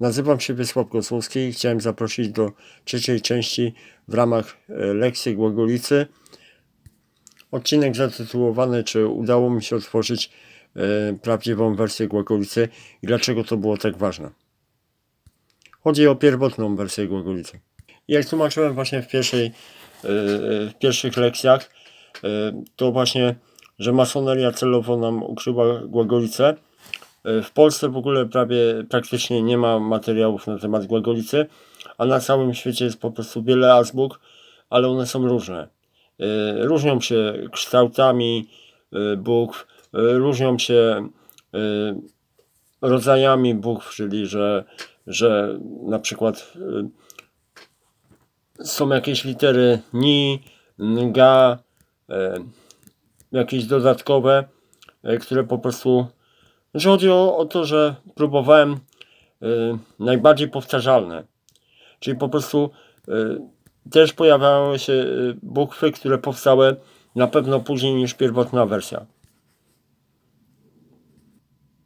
Nazywam się Wiesław Kosłowski i chciałem zaprosić do trzeciej części w ramach e, lekcji Głagolicy. Odcinek zatytułowany, czy udało mi się otworzyć e, prawdziwą wersję Głagolicy i dlaczego to było tak ważne. Chodzi o pierwotną wersję Głagolicy. Jak tłumaczyłem właśnie w, pierwszej, e, w pierwszych lekcjach, to właśnie, że masoneria celowo nam ukryła Głagolicę. E, W Polsce w ogóle prawie praktycznie nie ma materiałów na temat Głagolicy, a na całym świecie jest po prostu wiele azbuk, ale one są różne. E, Różnią się kształtami e, e, różnią się rodzajami bukw, czyli że, że na przykład są jakieś litery ni, nga, jakieś dodatkowe, które po prostu. Że chodzi o, o to, że próbowałem e, najbardziej powtarzalne. Czyli po prostu e, też pojawiały się e, bukwy, które powstały na pewno później niż pierwotna wersja.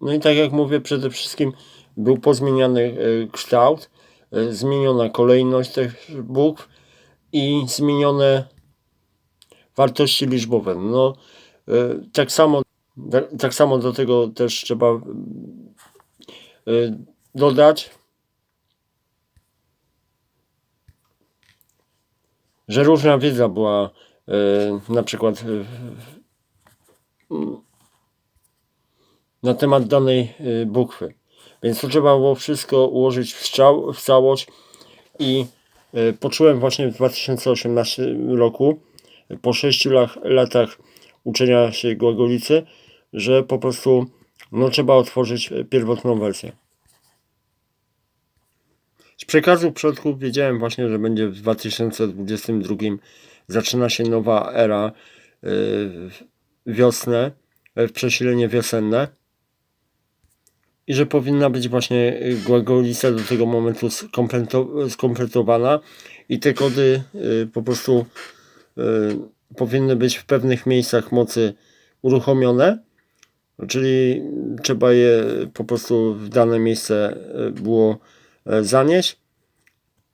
No i tak jak mówię, przede wszystkim był pozmieniany e, kształt, e, zmieniona kolejność tych bukw i zmienione wartości liczbowe. No, e, tak samo, tak- tak samo do tego też trzeba e, dodać, że różna wiedza była e, na przykład w- na temat danej y, bukwy. Więc to trzeba było wszystko ułożyć w, całość i y, poczułem właśnie w 2018 roku, y, po 6 lach, latach uczenia się Głagolicy, że po prostu no, trzeba otworzyć y, pierwotną wersję. Z przekazu przodków wiedziałem właśnie, że będzie w 2022 zaczyna się nowa era w wiosnę, w przesilenie wiosenne. I że powinna być właśnie Głagolica do tego momentu skompleto- skompletowana. I te kody po prostu powinny być w pewnych miejscach mocy uruchomione, czyli trzeba je po prostu w dane miejsce y, było y, zanieść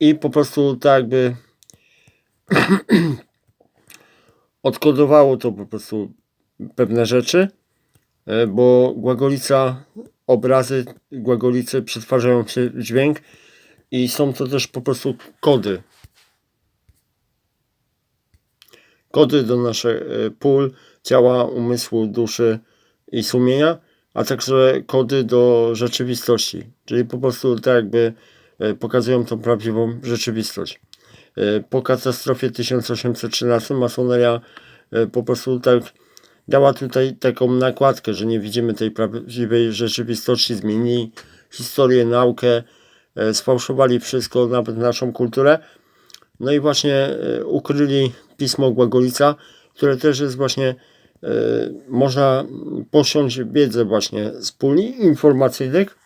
i po prostu tak jakby odkodowało to po prostu pewne rzeczy, y, bo Głagolica obrazy Głagolicy przetwarzają się w dźwięk i są to też po prostu kody. Kody do naszych e, pól, ciała, umysłu, duszy i sumienia, a także kody do rzeczywistości, czyli po prostu tak jakby e, pokazują tą prawdziwą rzeczywistość. E, Po katastrofie 1813 masoneria e, po prostu tak dała tutaj taką nakładkę, że nie widzimy tej prawdziwej rzeczywistości, zmienili historię, naukę, sfałszowali wszystko, nawet naszą kulturę. No i właśnie ukryli pismo Głagolica, które też jest właśnie, można posiąść wiedzę właśnie z puli informacyjnych,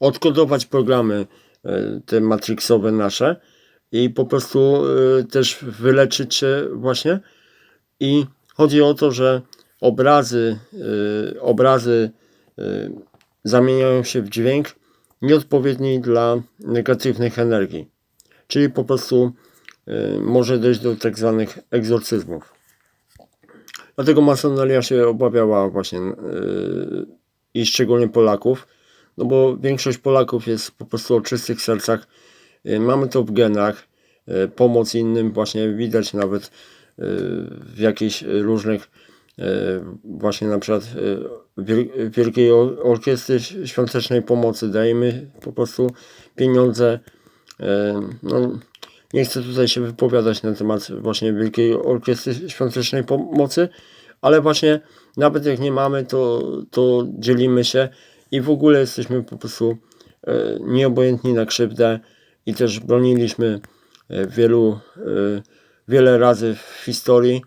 odkodować programy e, te matrixowe nasze i po prostu e, też wyleczyć się właśnie i chodzi o to, że obrazy, obrazy zamieniają się w dźwięk nieodpowiedni dla negatywnych energii. Czyli po prostu może dojść do tak zwanych egzorcyzmów. Dlatego masoneria się obawiała właśnie e, i szczególnie Polaków, no bo większość Polaków jest po prostu o czystych sercach. E, Mamy to w genach, pomoc innym właśnie widać nawet w jakichś różnych właśnie na przykład Wiel- Wielkiej Or- Orkiestry Świątecznej Pomocy dajemy po prostu pieniądze. No, nie chcę tutaj się wypowiadać na temat właśnie Wielkiej Orkiestry Świątecznej Pomocy, ale właśnie nawet jak nie mamy, to, to dzielimy się i w ogóle jesteśmy po prostu e, nieobojętni na krzywdę i też broniliśmy e, wielu, e, wiele razy w historii.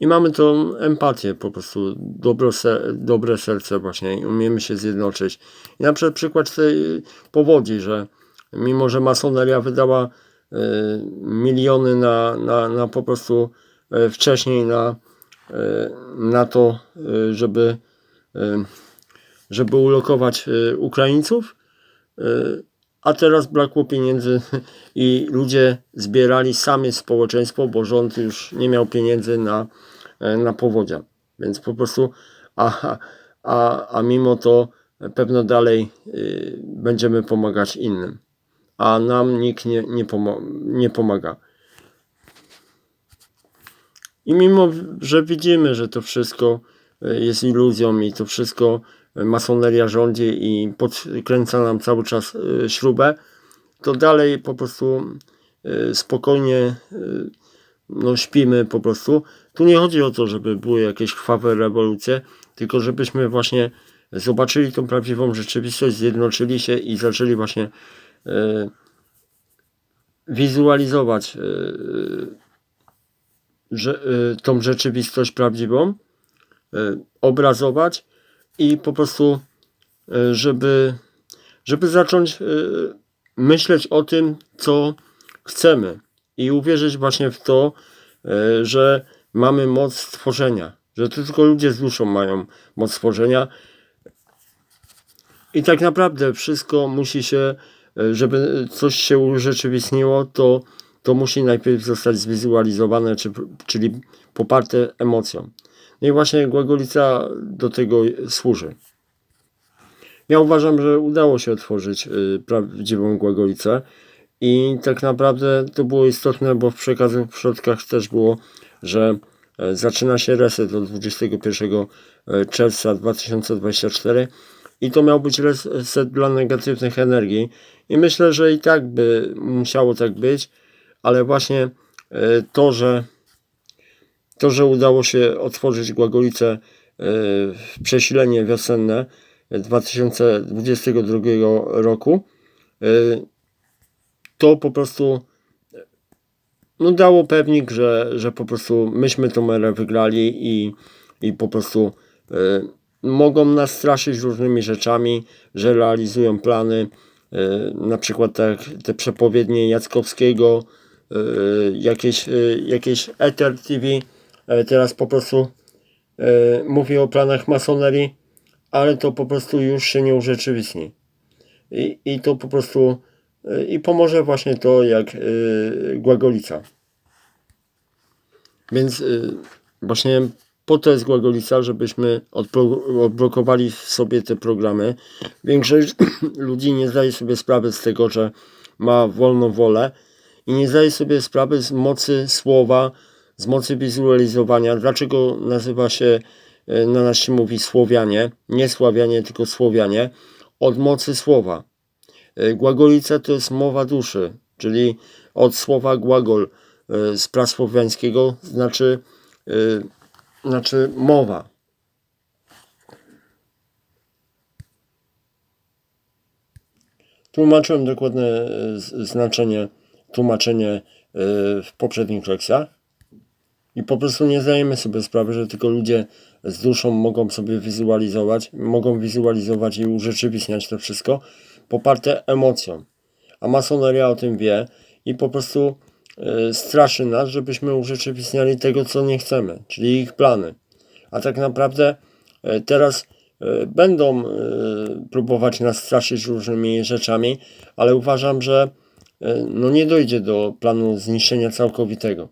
I mamy tą empatię, po prostu dobro, se, dobre serce właśnie i umiemy się zjednoczyć. I na przykład przykład tej powodzi, że mimo, że masoneria wydała e, miliony na, na, na po prostu e, wcześniej na e, na to, żeby, żeby ulokować Ukraińców, a teraz brakło pieniędzy i ludzie zbierali sami społeczeństwo, bo rząd już nie miał pieniędzy na, na powodzia. Więc po prostu, a, a, a mimo to pewno dalej będziemy pomagać innym, a nam nikt nie, nie, pomo- nie pomaga. I mimo, że widzimy, że to wszystko y, jest iluzją i to wszystko y, masoneria rządzi i podkręca nam cały czas y, śrubę, to dalej po prostu spokojnie no, śpimy po prostu. Tu nie chodzi o to, żeby były jakieś krwawe rewolucje, tylko żebyśmy właśnie zobaczyli tą prawdziwą rzeczywistość, zjednoczyli się i zaczęli właśnie e, wizualizować e, że, e, tą rzeczywistość prawdziwą, obrazować i po prostu, żeby, żeby zacząć myśleć o tym, co chcemy i uwierzyć właśnie w to, że mamy moc stworzenia, że tylko ludzie z duszą mają moc stworzenia. I tak naprawdę wszystko musi się, żeby coś się urzeczywistniło, to, to musi najpierw zostać zwizualizowane, czy, czyli poparte emocją. No i właśnie Głagolica do tego służy. Ja uważam, że udało się otworzyć y, prawdziwą Głagolicę i tak naprawdę to było istotne, bo w przekazu w środkach też było, że e, zaczyna się reset od 21 e, czerwca 2024 i to miał być reset dla negatywnych energii. I myślę, że i tak by musiało tak być, ale właśnie e, to, że to, że udało się otworzyć Głagolicę e, w przesilenie wiosenne 2022 roku, e, to po prostu no dało pewnik, że, że po prostu myśmy tą erę wygrali i, i po prostu mogą nas straszyć różnymi rzeczami, że realizują plany, e, na przykład tak te przepowiednie Jackowskiego, e, jakieś, e, jakieś Ether TV, teraz po prostu mówi o planach masonerii, ale to po prostu już się nie urzeczywistni. I, i to po prostu i pomoże właśnie to jak Głagolica. Więc właśnie po to jest Głagolica, żebyśmy odblo- odblokowali sobie te programy. Większość ludzi nie zdaje sobie sprawy z tego, że ma wolną wolę i nie zdaje sobie sprawy z mocy słowa, z mocy wizualizowania. Dlaczego nazywa się, y, na nas się mówi Słowianie, nie Sławianie, tylko Słowianie, od mocy słowa. Głagolica to jest mowa duszy, czyli od słowa głagol y, z prasłowiańskiego znaczy, znaczy mowa. Tłumaczyłem dokładne z- znaczenie, tłumaczenie y, w poprzednich lekcjach i po prostu nie zdajemy sobie sprawy, że tylko ludzie z duszą mogą sobie wizualizować, mogą wizualizować i urzeczywistniać to wszystko poparte emocją. A masoneria o tym wie i po prostu straszy nas, żebyśmy urzeczywistniali tego, co nie chcemy, czyli ich plany. A tak naprawdę y, teraz y, będą próbować nas straszyć różnymi rzeczami, ale uważam, że no nie dojdzie do planu zniszczenia całkowitego.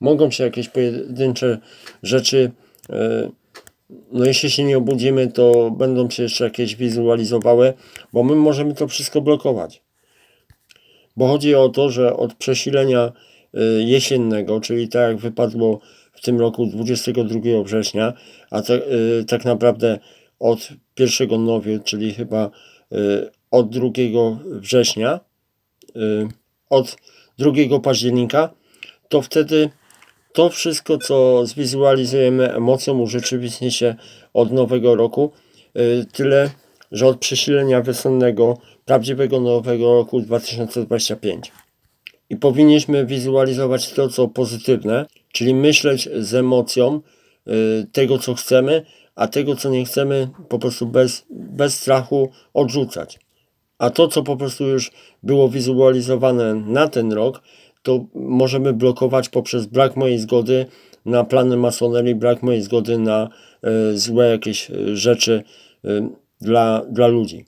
Mogą się jakieś pojedyncze rzeczy no jeśli się nie obudzimy, to będą się jeszcze jakieś wizualizowały, bo my możemy to wszystko blokować. Bo chodzi o to, że od przesilenia y, jesiennego, czyli tak jak wypadło w tym roku 22 września, a te, y, tak naprawdę od 1 nowiu, czyli chyba y, od 2 września, od 2 października, to wtedy to wszystko, co zwizualizujemy emocją, urzeczywistni się od nowego roku. Tyle, że od przesilenia wiosennego, prawdziwego nowego roku 2025. I powinniśmy wizualizować to, co pozytywne, czyli myśleć z emocją y, tego, co chcemy, a tego, co nie chcemy, po prostu bez, bez strachu odrzucać. A to, co po prostu już było wizualizowane na ten rok, to możemy blokować poprzez brak mojej zgody, na plany masonerii, brak mojej zgody na e, złe jakieś e, rzeczy e, dla, dla ludzi.